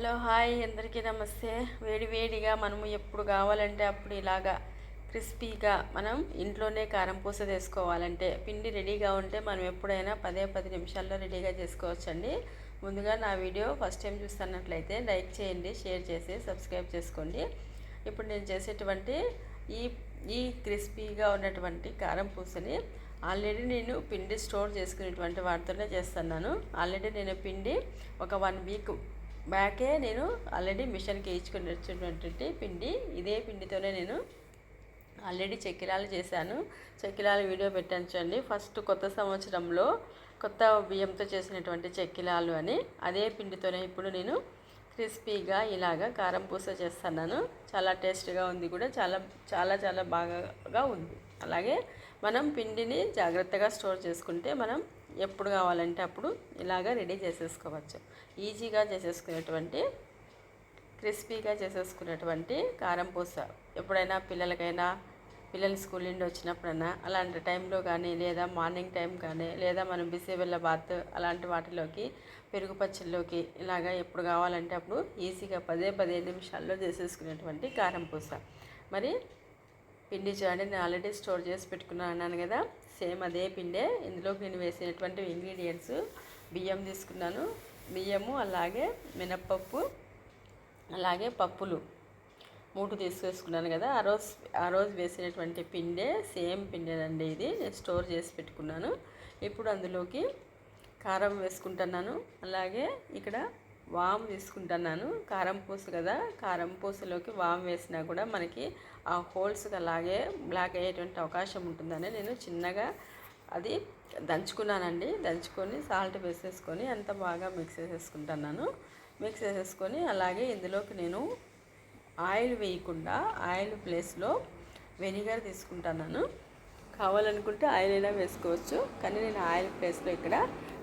Hello hi. అందరికీ నమస్తే. వేడి వేడిగా మనము ఎప్పుడు కావాలంటే అప్పుడు ఇలాగా క్రిస్పీగా మనం ఇంట్లోనే కారం పూస చేసుకోవాలంటే పిండి రెడీగా ఉంటే మనం ఎప్పుడైనా పదే పది నిమిషాల్లో రెడీగా చేసుకోవచ్చండి. ముందుగా నా వీడియో ఫస్ట్ టైం చూస్తున్నట్లయితే లైక్ చేయండి షేర్ చేసి సబ్స్క్రైబ్ చేసుకోండి. ఇప్పుడు నేను చేసేటువంటి ఈ ఈ క్రిస్పీగా ఉన్నటువంటి కారం పూసని ఆల్రెడీ నేను పిండి స్టోర్ చేసుకునేటువంటి వాటితోనే చేస్తున్నాను. ఆల్రెడీ నేను పిండి ఒక వన్ వీక్ బ్యాకే నేను ఆల్రెడీ మిషన్కి వేయించుకొని వచ్చినటువంటి పిండి. ఇదే పిండితోనే నేను ఆల్రెడీ చెక్కిలాలు చేశాను. చెక్కిలాలు వీడియో పెట్టాను చూడండి. ఫస్ట్ కొత్త సంవత్సరంలో కొత్త బియ్యంతో చేసినటువంటి చెక్కిలాలు అని. అదే పిండితోనే ఇప్పుడు నేను క్రిస్పీగా ఇలాగా కారం పూస చేస్తున్నాను. చాలా టేస్ట్గా ఉంది కూడా. చాలా చాలా చాలా బాగా ఉంది. అలాగే మనం పిండిని జాగ్రత్తగా స్టోర్ చేసుకుంటే మనం ఎప్పుడు కావాలంటే అప్పుడు ఇలాగ రెడీ చేసేసుకోవచ్చు. ఈజీగా చేసేసుకునేటువంటి క్రిస్పీగా చేసేసుకునేటువంటి కారం పూస. ఎప్పుడైనా పిల్లలకైనా పిల్లలు స్కూల్ నుండి వచ్చినప్పుడైనా అలాంటి టైంలో కానీ లేదా మార్నింగ్ టైం కానీ లేదా మనం బిసేబెల్ల బాత్ అలాంటి వాటిలోకి పెరుగు పచ్చళ్ళలోకి ఇలాగా ఎప్పుడు కావాలంటే అప్పుడు ఈజీగా పదే పదిహేను నిమిషాల్లో చేసేసుకునేటువంటి కారం పూస. మరి పిండి చూడండి నేను ఆల్రెడీ స్టోర్ చేసి పెట్టుకున్నాను అన్నాను కదా సేమ్ అదే పిండే. ఇందులోకి నేను వేసినటువంటి ఇంగ్రీడియంట్స్ బియ్యం తీసుకున్నాను. బియ్యము అలాగే మినప్పప్పు అలాగే పప్పులు. మూడు తీసుకొసుకున్నాను కదా. ఆ రోజు ఆ రోజు వేసినటువంటి పిండే సేమ్ పిండేనండి ఇది. నేను స్టోర్ చేసి పెట్టుకున్నాను. ఇప్పుడు అందులోకి కారం వేసుకుంటున్నాను. అలాగే ఇక్కడ వాము తీసుకుంటున్నాను కారం పూస కదా కారం పూసలోకి వాము వేసినా కూడా మనకి ఆ హోల్స్కి అలాగే బ్లాక్ అయ్యేటువంటి అవకాశం ఉంటుందని నేను చిన్నగా అది దంచుకున్నానండి. దంచుకొని సాల్ట్ వేసేసుకొని అంత బాగా మిక్స్ చేసేసుకుంటున్నాను. మిక్స్ చేసేసుకొని అలాగే ఇందులోకి నేను ఆయిల్ వేయకుండా ఆయిల్ ప్లేస్లో వెనిగర్ తీసుకుంటున్నాను. కావాలనుకుంటే ఆయిల్ అయినా వేసుకోవచ్చు కానీ నేను ఆయిల్ ప్లేస్లో ఇక్కడ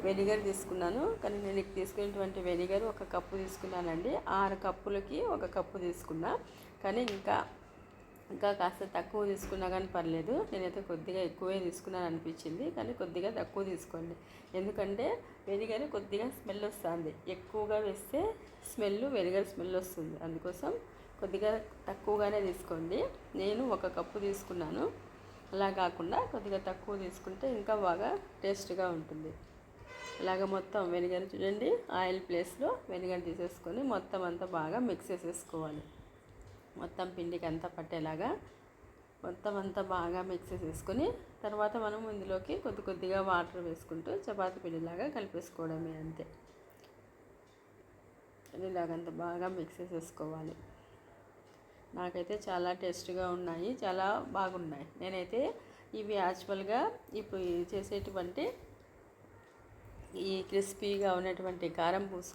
వెనిగర్ తీసుకున్నాను. కానీ నేను ఇక్కడ తీసుకున్నటువంటి వెనిగర్ ఒక కప్పు తీసుకున్నానండి. ఆరు కప్పులకి ఒక కప్పు తీసుకున్నా. కానీ ఇంకా ఇంకా కాస్త తక్కువ తీసుకున్నా కానీ పర్లేదు. నేనైతే కొద్దిగా ఎక్కువే తీసుకున్నాను అనిపించింది. కానీ కొద్దిగా తక్కువ తీసుకోండి. ఎందుకంటే వెనిగర్ కొద్దిగా స్మెల్ వస్తుంది. ఎక్కువగా వేస్తే స్మెల్ వెనిగర్ స్మెల్ వస్తుంది. అందుకోసం కొద్దిగా తక్కువగానే తీసుకోండి. నేను ఒక కప్పు తీసుకున్నాను. అలా కాకుండా కొద్దిగా తక్కువ తీసుకుంటే ఇంకా బాగా టేస్ట్గా ఉంటుంది. ఇలాగ మొత్తం వెనిగర్ చూడండి ఆయిల్ ప్లేస్లో వెనిగర్ తీసేసుకొని మొత్తం అంతా బాగా మిక్స్ చేసేసుకోవాలి. మొత్తం పిండికి అంతా పట్టేలాగా మొత్తం అంతా బాగా మిక్స్ చేసేసుకొని తర్వాత మనం ఇందులోకి కొద్ది కొద్దిగా వాటర్ వేసుకుంటూ చపాతీ పిండిలాగా కలిపేసుకోవడమే అంతే. ఇలాగంత బాగా మిక్స్ చేసేసుకోవాలి. నాకైతే చాలా టేస్ట్గా ఉన్నాయి చాలా బాగున్నాయి. నేనైతే ఇవి యాక్చువల్గా ఇప్పుడు చేసేటువంటి ఈ క్రిస్పీగా ఉన్నటువంటి కారం పూస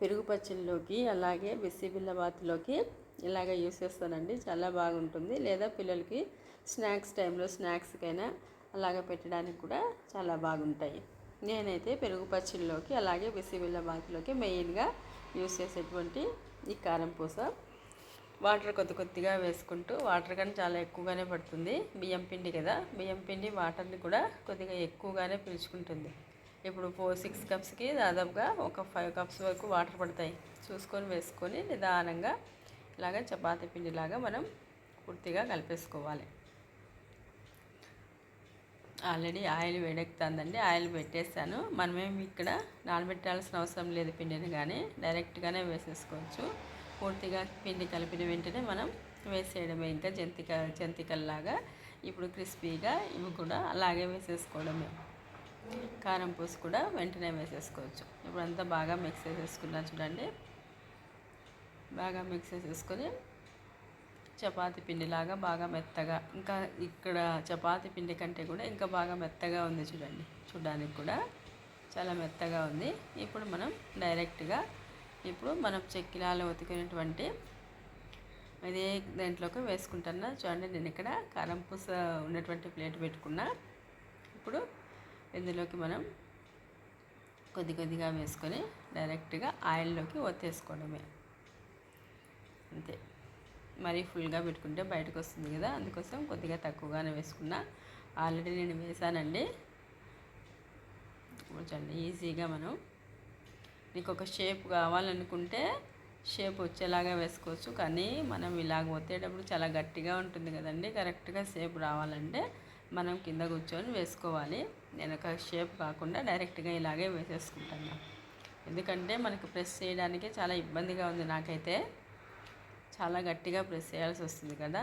పెరుగు పచ్చళ్ళలోకి అలాగే బిసిబిల్లబాత్లోకి ఇలాగ యూస్ చేస్తానండి. చాలా బాగుంటుంది. లేదా పిల్లలకి స్నాక్స్ టైంలో స్నాక్స్కైనా అలాగ పెట్టడానికి కూడా చాలా బాగుంటాయి. నేనైతే పెరుగు పచ్చళ్ళలోకి అలాగే బిసిబిల్లబాత్లోకి మెయిన్గా యూస్ చేసేటువంటి ఈ కారం పూస వాటర్ కొద్ది కొద్దిగా వేసుకుంటూ వాటర్ కానీ చాలా ఎక్కువగానే పడుతుంది. బియ్యం పిండి కదా బియ్యం పిండి వాటర్ని కూడా కొద్దిగా ఎక్కువగానే పీల్చుకుంటుంది. ఇప్పుడు ఫోర్ సిక్స్ కప్స్కి దాదాపుగా ఒక ఫైవ్ కప్స్ వరకు వాటర్ పడతాయి. చూసుకొని వేసుకొని నిదానంగా ఇలాగ చపాతీ పిండిలాగా మనం పూర్తిగా కలిపేసుకోవాలి. Already oil వేడెక్కుతుందండి. ఆయిల్ పెట్టేస్తాను మనమేమి ఇక్కడ నానబెట్టాల్సిన అవసరం లేదు పిండిని కానీ డైరెక్ట్గానే వేసేసుకోవచ్చు. పూర్తిగా పిండి కలిపిన వెంటనే మనం వేసేయడమే. ఇంకా జంతిక జంతికల్లాగా ఇప్పుడు క్రిస్పీగా ఇవి కూడా అలాగే వేసేసుకోవడమే. కారం పూసి కూడా వెంటనే వేసేసుకోవచ్చు. ఇప్పుడు అంతా బాగా మిక్స్ చేసేసుకున్నా చూడండి. బాగా మిక్స్ చేసేసుకొని చపాతి పిండిలాగా బాగా మెత్తగా ఇంకా ఇక్కడ చపాతి పిండి కంటే కూడా ఇంకా బాగా మెత్తగా ఉంది చూడండి. చూడడానికి కూడా చాలా మెత్తగా ఉంది. ఇప్పుడు మనం డైరెక్ట్గా ఇప్పుడు మనం చెక్కిలాలు ఉతికినటువంటి అదే దాంట్లోకి వేసుకుంటున్నా. చూడండి నేను ఇక్కడ కారం పూస ఉన్నటువంటి ప్లేట్ పెట్టుకున్నా. ఇప్పుడు ఇందులోకి మనం కొద్ది కొద్దిగా వేసుకొని డైరెక్ట్గా ఆయిల్లోకి ఒత్తేసుకోవడమే. అంతే. మరీ ఫుల్గా పెట్టుకుంటే బయటకు వస్తుంది కదా అందుకోసం కొద్దిగా తక్కువగానే వేసుకున్నా. ఆల్రెడీ నేను వేసానండి. చూడండి ఈజీగా మనం నీకు ఒక షేప్ కావాలనుకుంటే షేప్ వచ్చేలాగా వేసుకోవచ్చు కానీ మనం ఇలాగ ఒత్తేటప్పుడు చాలా గట్టిగా ఉంటుంది కదండి. కరెక్ట్గా షేప్ రావాలంటే మనం కింద కూర్చొని వేసుకోవాలి. నేను ఒక షేప్ కాకుండా డైరెక్ట్గా ఇలాగే వేసేసుకుంటాను. ఎందుకంటే మనకు ప్రెస్ చేయడానికి చాలా ఇబ్బందిగా ఉంది నాకైతే. చాలా గట్టిగా ప్రెస్ చేయాల్సి వస్తుంది కదా.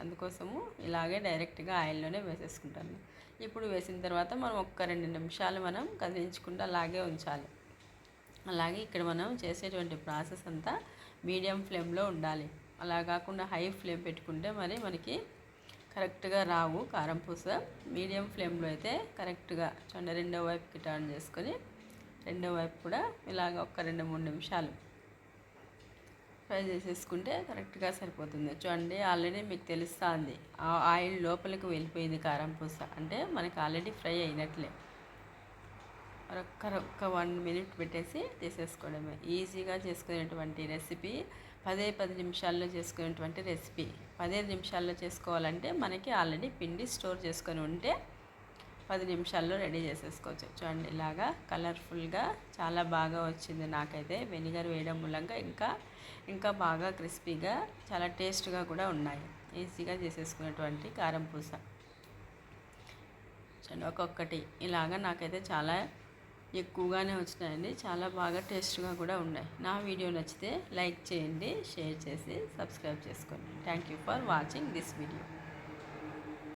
అందుకోసము ఇలాగే డైరెక్ట్గా ఆయిల్లోనే వేసేసుకుంటాను. ఇప్పుడు వేసిన తర్వాత మనం ఒక్క రెండు నిమిషాలు మనం కదిలించకుండా అలాగే ఉంచాలి. అలాగే ఇక్కడ మనం చేసేటువంటి ప్రాసెస్ అంతా మీడియం ఫ్లేమ్లో ఉండాలి. అలా కాకుండా హై ఫ్లేమ్ పెట్టుకుంటే మరి మనకి కరెక్ట్గా రావు కారం పూస. మీడియం ఫ్లేమ్లో అయితే కరెక్ట్గా చూడండి రెండో వైపుకి టర్న్ చేసుకొని రెండో వైపు కూడా ఇలాగ ఒక రెండు మూడు నిమిషాలు ఫ్రై చేసేసుకుంటే కరెక్ట్గా సరిపోతుంది. చూడండి ఆల్రెడీ మీకు తెలుస్తుంది. ఆ ఆయిల్ లోపలికి వెళ్ళిపోయింది కారం పూస. అంటే మనకి ఆల్రెడీ ఫ్రై అయినట్లే. ఒక్క ఒక్క వన్ మినిట్ పెట్టేసి చేసేసుకోవడమే ఈజీగా చేసుకునేటువంటి రెసిపీ పదే పది నిమిషాల్లో చేసుకునేటువంటి రెసిపీ. పదే నిమిషాల్లో చేసుకోవాలంటే మనకి ఆల్రెడీ పిండి స్టోర్ చేసుకొని ఉంటే పది నిమిషాల్లో రెడీ చేసేసుకోవచ్చు. చూడండి ఇలాగా కలర్ఫుల్గా చాలా బాగా వచ్చింది నాకైతే. వెనిగర్ వేయడం మూలంగా ఇంకా ఇంకా బాగా క్రిస్పీగా చాలా టేస్ట్గా కూడా ఉన్నాయి. ఈజీగా చేసేసుకునేటువంటి కారం పూస. చూడండి ఒక్కొక్కటి. ఇలాగా నాకైతే చాలా ఎక్కువగానే వచ్చినాయండి. చాలా బాగా టేస్ట్గా కూడా ఉన్నాయి. నా వీడియో నచ్చితే లైక్ చేయండి షేర్ చేసి సబ్స్క్రైబ్ చేసుకోండి. Thank you for watching this video.